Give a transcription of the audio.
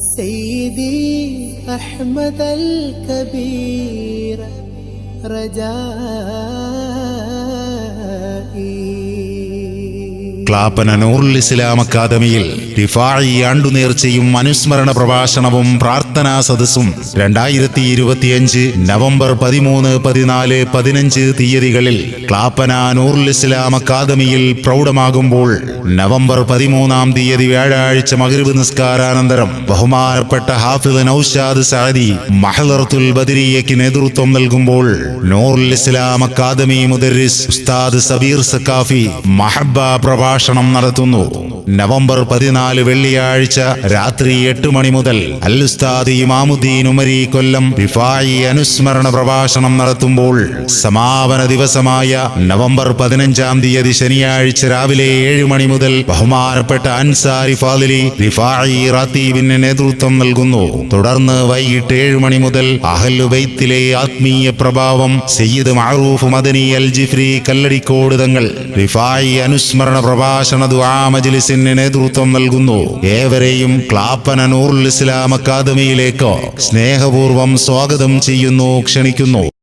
سيدي أحمد الكبير رجائي ക്ലാപ്പന നൂർ ഇസ്ലാം അക്കാദമിയിൽ റിഫായി ആണ്ടുനേർച്ചയും അനുസ്മരണ പ്രഭാഷണവും പ്രാർത്ഥനാ സദസ്സും രണ്ടായിരത്തി ഇരുപത്തിയഞ്ച് നവംബർ പതിമൂന്ന് പതിനാല് പതിനഞ്ച് തീയതികളിൽ ക്ലാപ്പന നൂർ ഇസ്ലാം അക്കാദമിയിൽ പ്രൗഢമാകുമ്പോൾ നവംബർ പതിമൂന്നാം തീയതി വ്യാഴാഴ്ച മകരുവ് നിസ്കാരാനന്തരം ബഹുമാനപ്പെട്ട ഹാഫിദ് നൌഷാദ് സാദി മഹലറത്തുൽ ബദരിയയ്ക്ക് നേതൃത്വം നൽകുമ്പോൾ നൂർ ഇസ്ലാം അക്കാദമി മുദരിസ് ഉസ്താദ് സബീർ സക്കാഫി മഹബ പ്രഭാഷണം നടത്തുന്നു. നവംബർ പതിനാല് വെള്ളിയാഴ്ച രാത്രി എട്ട് മണി മുതൽ അൽ ഉസ്താദ് ഇമാമുദ്ദീൻ ഉമരി കൊല്ലം വിഫായി അനുസ്മരണ പ്രഭാഷണം നടത്തുമ്പോൾ സമാപന ദിവസമായ നവംബർ പതിനഞ്ചാം തീയതി ശനിയാഴ്ച രാവിലെ ഏഴ് മണി മുതൽ ബഹുമാനപ്പെട്ട അൻസാരി ഫാദിലി റിഫായി റാത്തീബിന് നേതൃത്വം നൽകുന്നു. തുടർന്ന് വൈകിട്ട് ഏഴ് മണി മുതൽ അഹലുബൈത്തിലെ ആത്മീയ പ്രഭാവം സയ്യിദ് മാറൂഫ് മദനി അൽ ജിഫ്രി കല്ലടിക്കോട് തങ്ങൾ റിഫായി അനുസ്മരണ പ്രഭാഷണ ദുആ മജ്ലിസിന് നേതൃത്വം നൽകുന്നു. ഏവരെയും ക്ലാപ്പന നൂറുൽ ഇസ്ലാം അക്കാദമിയിലേക്ക് സ്നേഹപൂർവം സ്വാഗതം ചെയ്യുന്നു ക്ഷണിക്കുന്നു.